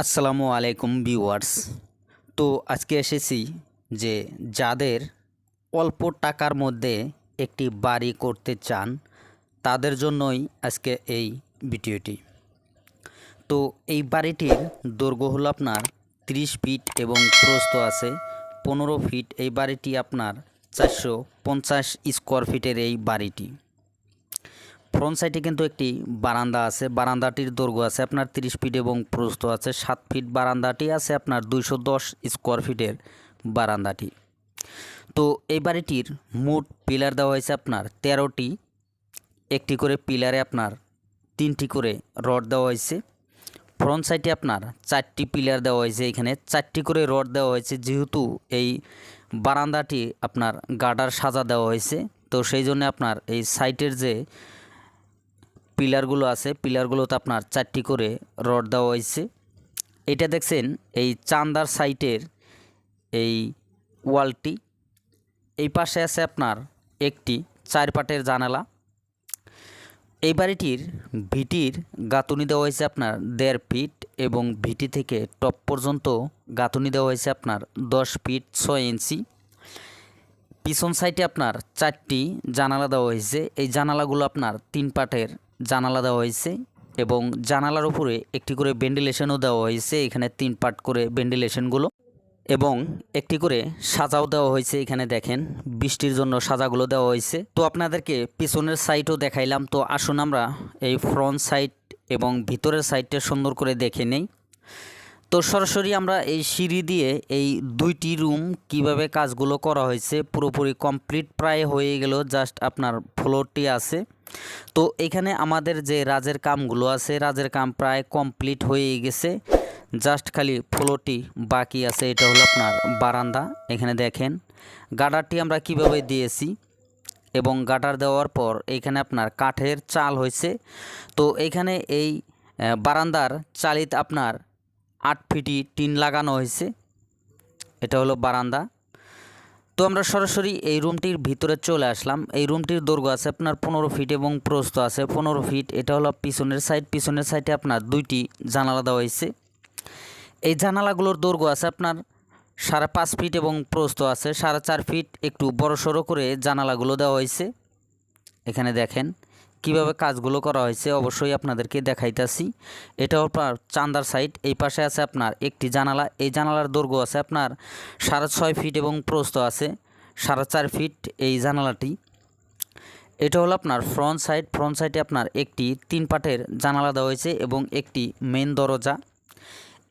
আসসালামু আলাইকুম ভিউয়ার্স। তো আজকে এসেছি যে যাদের অল্প টাকার মধ্যে একটি বাড়ি করতে চান, তাদের জন্যই আজকে এই ভিডিওটি। তো এই বাড়িটির দৈর্ঘ্য হলো আপনার 30 ফিট এবং প্রস্থ আছে। পনেরো ফিট এই বাড়িটি আপনার চারশো পঞ্চাশ স্কোয়ার ফিটের এই বাড়িটি। ফ্রন্ট সাইডে কিন্তু একটি বারান্দা আছে। বারান্দাটির দৈর্ঘ্য আছে আপনার 30 ফিট এবং প্রস্থ আছে সাত ফিট বারান্দাটি আছে আপনার দুইশো দশ স্কোয়ার ফিটের বারান্দাটি। তো এই বাড়িটির মোট পিলার দেওয়া হয়েছে আপনার তেরোটি। একটি করে পিলারে আপনার তিনটি করে রড দেওয়া হয়েছে। ফ্রন্ট সাইডে আপনার চারটি পিলার দেওয়া হয়েছে এখানে। চারটি করে রড দেওয়া হয়েছে যেহেতু এই বারান্দাটি আপনার গার্ডার সাজা দেওয়া হয়েছে। তো সেই জন্য আপনার এই সাইটের যে পিলারগুলো আছে, পিলারগুলোতে আপনার চারটি করে রড দেওয়া হয়েছে। এটা দেখছেন, এই চান্দার সাইটের এই ওয়ালটি। এই পাশে আছে আপনার একটি চার পাটের জানালা। এই বাড়িটির ভিটির গাঁথুনি দেওয়া হয়েছে আপনার দেড় ফিট এবং ভিটি থেকে টপ পর্যন্ত গাঁথুনি দেওয়া হয়েছে আপনার দশ ফিট ছয় ইঞ্চি। পিছন সাইডে আপনার চারটি জানালা দেওয়া হয়েছে। এই জানালাগুলো আপনার তিন পাটের জানালা দেওয়া হয়েছে এবং জানালার উপরে একটি করে ভেন্টিলেশনও দেওয়া হয়েছে, এখানে তিন পার্ট করে ভেন্টিলেশনগুলো। এবং একটি করে সাজাও দেওয়া হয়েছে এখানে দেখেন, বৃষ্টির জন্য সাজাগুলো দেওয়া হয়েছে। তো আপনাদেরকে পিছনের সাইটও দেখাইলাম, তো আসুন আমরা এই ফ্রন্ট সাইড এবং ভিতরের সাইডটা সুন্দর করে দেখে নেই। তো সরাসরি আমরা এই সিঁড়ি দিয়ে এই দুইটি রুম কীভাবে কাজগুলো করা হয়েছে পুরোপুরি কমপ্লিট প্রায় হয়ে গেল জাস্ট আপনার ফ্লোরটি আছে। তো এখানে আমাদের যে রাজের কামগুলো আছে, রাজের কাম প্রায় কমপ্লিট হয়ে গেছে। জাস্ট খালি ফ্লোরটি বাকি আছে, এটা হলো আপনার বারান্দা। এখানে দেখেন গার্ডারটি আমরা কীভাবে দিয়েছি এবং গাটার দেওয়ার পর এখানে আপনার কাঠের চাল হয়েছে। তো এখানে এই বারান্দার চালিত আপনার আট ফিটি টিন লাগানো হয়েছে। এটা হলো বারান্দা। তো আমরা সরাসরি এই রুমটির ভিতরে চলে আসলাম। এই রুমটির দৈর্ঘ্য আছে আপনার পনেরো ফিট এবং প্রস্থ আছে পনেরো ফিট। এটা হলো পিছনের সাইড। পিছনের সাইডে আপনার দুইটি জানালা দেওয়া হয়েছে। এই জানালাগুলোর দৈর্ঘ্য আছে আপনার সাড়ে পাঁচ ফিট এবং প্রস্থ আছে। সাড়ে চার ফিট একটু বড় সড়ো করে জানালাগুলো দেওয়া হয়েছে। এখানে দেখেন। কীভাবে কাজগুলো করা হয়েছে অবশ্যই আপনাদেরকে দেখাইতাছি। এটা আপনার চান্দার সাইড এই পাশে আছে আপনার একটি জানালা। এই জানালার দৈর্ঘ্য আছে আপনার সাড়ে ছয় ফিট এবং প্রস্থ আছে সাড়ে চার ফিট এই জানালাটি। এটা হলো আপনার ফ্রন্ট সাইড। ফ্রন্ট সাইডে আপনার একটি তিন পাটের জানালা দেওয়া হয়েছে এবং একটি মেন দরজা।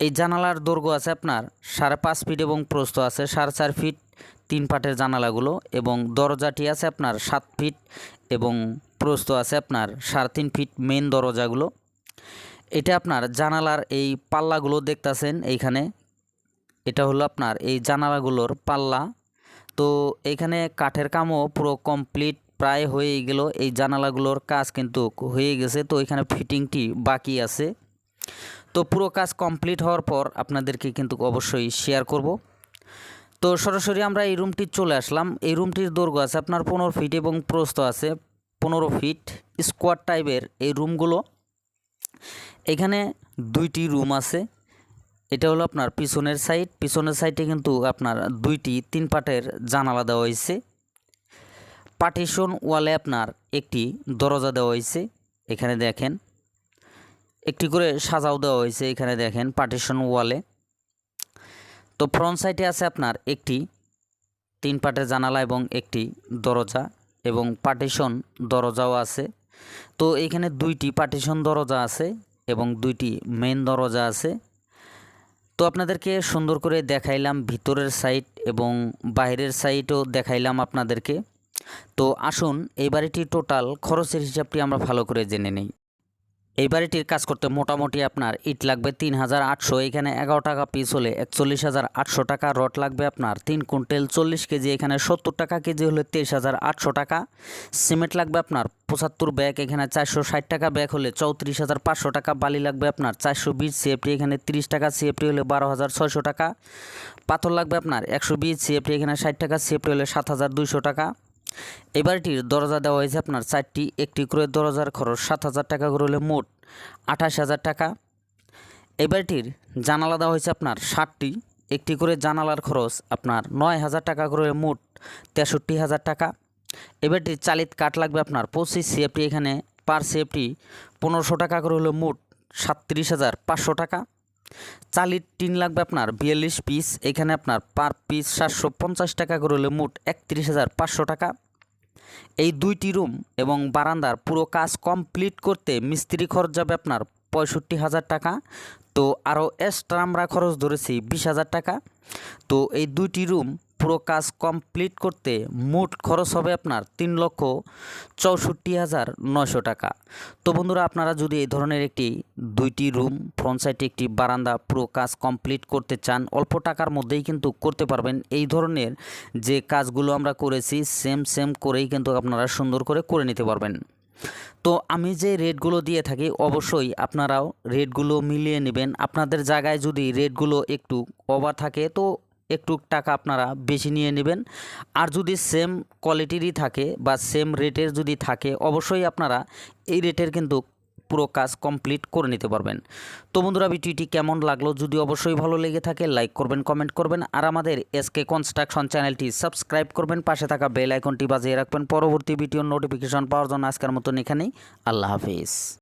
এই জানালার দৈর্ঘ্য আছে আপনার সাড়ে পাঁচ ফিট এবং প্রস্ত আছে সাড়ে চার ফিট তিন পাটের জানালাগুলো এবং দরজাটি আছে আপনার সাত ফিট এবং প্রস্থ আছে আপনার সাড়ে তিন ফিট মেন দরজাগুলো। এটা আপনার জানালার এই পাল্লাগুলো দেখতাছেন এইখানে। এটা হলো আপনার এই জানালাগুলোর পাল্লা। তো এইখানে কাঠের কামও পুরো কমপ্লিট প্রায় হয়ে গেল। এই জানালাগুলোর কাজ কিন্তু হয়ে গেছে। তো এখানে ফিটিংটি বাকি আছে। তো পুরো কাজ কমপ্লিট হওয়ার পর আপনাদেরকে কিন্তু অবশ্যই শেয়ার করব। তো সরাসরি আমরা এই রুমটি চলে আসলাম। এই রুমটির দৈর্ঘ্য আছে আপনার পনেরো ফিট এবং প্রস্থ আছে পনেরো ফিট স্কোয়ার টাইপের এই রুমগুলো। এখানে দুইটি রুম আছে। এটা হলো আপনার পিছনের সাইড। পিছনের সাইডে কিন্তু আপনার দুইটি, তিন পাটের জানালা দেওয়া হয়েছে। পার্টিশন ওয়ালে আপনার একটি দরজা দেওয়া হয়েছে এখানে দেখেন। একটি করে সাজাও দেওয়া হয়েছে এখানে দেখেন পার্টিশন ওয়ালে। তো ফ্রন্ট সাইডে আছে আপনার একটি, তিন পাটের জানালা এবং একটি দরজা। এবং পার্টিশন দরজাও আছে। তো এখানে দুইটি পার্টিশন দরজা আছে এবং দুইটি মেন দরজা আছে। তো আপনাদেরকে সুন্দর করে দেখাইলাম ভিতরের সাইড এবং বাইরের সাইডও দেখাইলাম আপনাদেরকে। তো আসুন এই বাড়িটির টোটাল খরচের হিসাবটি আমরা ভালো করে জেনে নেই। এই বাড়িটির কাজ করতে মোটামুটি আপনার ইট লাগবে তিন হাজার আটশো, এখানে এগারো টাকা পিস হলে একচল্লিশ হাজার আটশো টাকা, রড লাগবে আপনার তিন কুইন্টাল চল্লিশ কেজি, এখানে সত্তর টাকা কেজি হলে তেইশ হাজার আটশো টাকা। সিমেন্ট লাগবে আপনার পঁচাত্তর ব্যাগ, এখানে চারশো ষাট টাকা ব্যাগ হলে চৌত্রিশ হাজার পাঁচশো টাকা, বালি লাগবে আপনার চারশো বিশ সিএফটি এখানে তিরিশ টাকা সিএফটি হলে বারো হাজার ছয়শো টাকা। পাথর লাগবে আপনার একশো বিশ সিএফটি এখানে ষাট টাকা সিএফটি হলে সাত হাজার দুইশো টাকা। এই বাড়িটির দরজা দেওয়া হয়েছে আপনার চারটি, একটি করে দরজার খরচ সাত হাজার টাকা করে হলে মোট আঠাশ হাজার টাকা। এই বাড়িটির জানালা দেওয়া হয়েছে আপনার ষাটটি, একটি করে জানালার খরচ আপনার নয় হাজার টাকা করে মোট তেষট্টি হাজার টাকা। এবারটির চালিত কাঠ লাগবে আপনার পঁচিশ সিএফটি এখানে পার সিএফটি পনেরোশো টাকা করে হলো মোট সাতত্রিশ হাজার পাঁচশো টাকা। চালিত টিন লাগবে আপনার বিয়াল্লিশ পিস, এখানে আপনার পার পিস সাতশো পঞ্চাশ টাকা করে হলে মোট একত্রিশ হাজার পাঁচশো টাকা। এই দুইটি রুম এবং বারান্দার পুরো কাজ কমপ্লিট করতে মিস্ত্রি খরচ যাবে আপনার পঁয়ষট্টি হাজার টাকা। তো আরও এক্সট্রা আমরা খরচ ধরেছি বিশ হাজার টাকা। তো এই দুইটি রুম পুরো কাজ কমপ্লিট করতে মোট খরচ হবে আপনার তিন লক্ষ চৌষট্টি হাজার নশো টাকা। তো বন্ধুরা, আপনারা যদি এই ধরনের একটি দুইটি রুম, ফ্রন্ট সাইডে একটি বারান্দা পুরো কাজ কমপ্লিট করতে চান, অল্প টাকার মধ্যেই কিন্তু করতে পারবেন। এই ধরনের যে কাজগুলো আমরা করেছি, সেম সেম করেই কিন্তু আপনারা সুন্দর করে করে নিতে পারবেন। তো আমি যে রেটগুলো দিয়ে থাকি, অবশ্যই আপনারাও রেটগুলো মিলিয়ে নেবেন। আপনাদের জায়গায় যদি রেটগুলো একটু ওভার থাকে, তো একটু টাকা আপনারা বেশি নিয়ে নেবেন। আর যদি সেম কোয়ালিটিরই থাকে বা সেম রেটের যদি থাকে, অবশ্যই আপনারা এই রেটের কিন্তু পুরো কাজ কমপ্লিট করে নিতে পারবেন। তো বন্ধুরা, ভিডিওটি কেমন লাগল? যদি অবশ্যই ভালো লেগে থাকে লাইক করবেন কমেন্ট করবেন। আর আমাদের এসকে কনস্ট্রাকশন চ্যানেলটি সাবস্ক্রাইব করবেন। পাশে থাকা বেল আইকনটি বাজিয়ে রাখবেন। পরবর্তী ভিডিওর নোটিফিকেশন পাওয়ার জন্য আজকের মতন এখানেই। আল্লাহ হাফিজ।